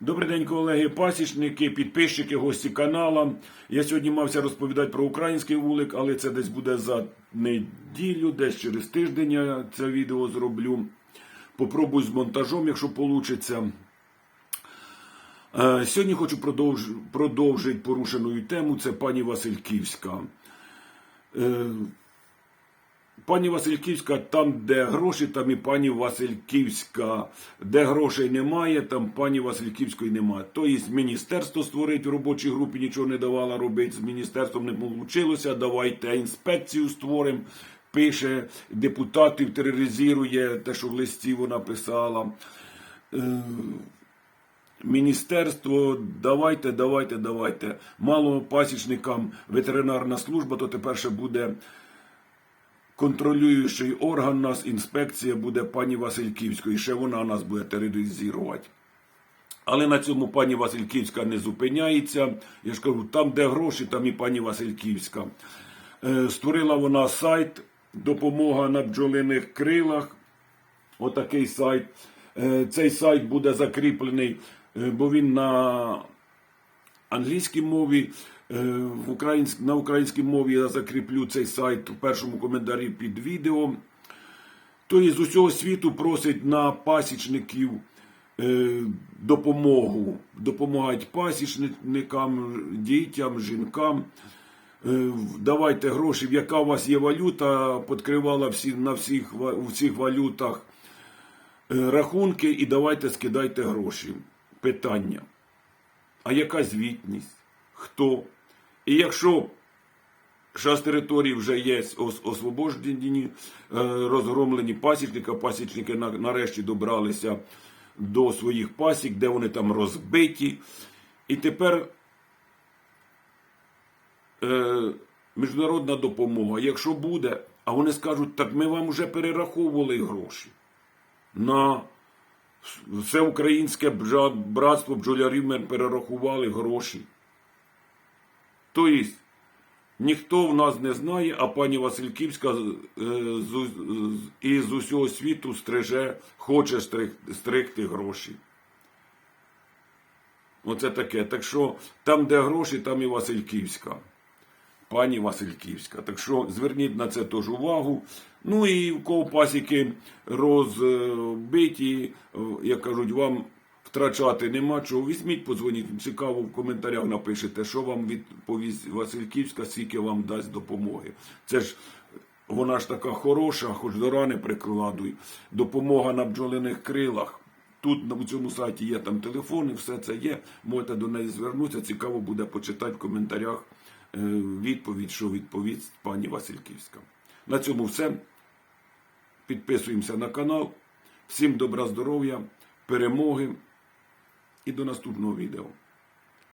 Добрий день, колеги, пасічники, підписчики, гості канала. Я сьогодні мався розповідати про український вулик, але це десь буде за неділю, десь через тиждень я це відео зроблю. Попробую з монтажом, якщо вийде. Сьогодні хочу продовж... продовжити порушену тему. Це пані Васильківська. Пані Васильківська, там, де гроші, там і пані Васильківська. Де грошей немає, там пані Васильківської немає. Тобто міністерство створить в робочій групі, нічого не давала робити. З міністерством не вийшло. Давайте інспекцію створимо. Пише депутатів, тероризує те, що в листі вона писала. Е, Міністерство, давайте, давайте, давайте. Мало пасічникам ветеринарна служба, то тепер ще буде контролюючий орган нас, інспекція буде пані Васильківської, ще вона нас буде тероризувати. Але на цьому пані Васильківська не зупиняється. Я ж кажу, там, де гроші, там і пані Васильківська. Е, Створила вона сайт Допомога на бджолиних крилах. Отакий сайт. Е, Цей сайт буде закріплений, е, бо він на англійській мові. Е, В. На українській мові я закріплю цей сайт у першому коментарі під відео. Тобто з усього світу просить на пасічників е, допомогу. Допомагають пасічникам, дітям, жінкам. Е, Давайте гроші, яка у вас є валюта, підкривала всі, на всіх, у всіх валютах рахунки і давайте скидайте гроші. Питання. А яка звітність? Хто? І якщо з території вже є освобождені, е, розгромлені пасічники, пасічники нарешті добралися до своїх пасік, де вони там розбиті. І тепер е, міжнародна допомога, якщо буде, а вони скажуть, так ми вам вже перераховували гроші на все українське братство бджолярів перерахували гроші. Тобто, ніхто в нас не знає, а пані Васильківська е, із усього світу стриже, хоче стриг, стригти гроші. Оце таке. Так що там, де гроші, там і Васильківська. Пані Васильківська. Так що зверніть на це теж увагу. Ну і в кого пасіки розбиті, як кажуть, вам втрачати нема чого. Візьміть, подзвоніть. Цікаво, в коментарях напишете, що вам відповість Васильківська, скільки вам дасть допомоги. Це ж вона ж така хороша, хоч до рани прикладуй. Допомога на бджолиних крилах. Тут на цьому сайті є там телефони, все це є. Можете до неї звернутися. Цікаво буде почитати в коментарях відповідь, що відповість пані Васильківська. На цьому все. Підписуємося на канал. Всім добра здоров'я, перемоги і до наступного відео.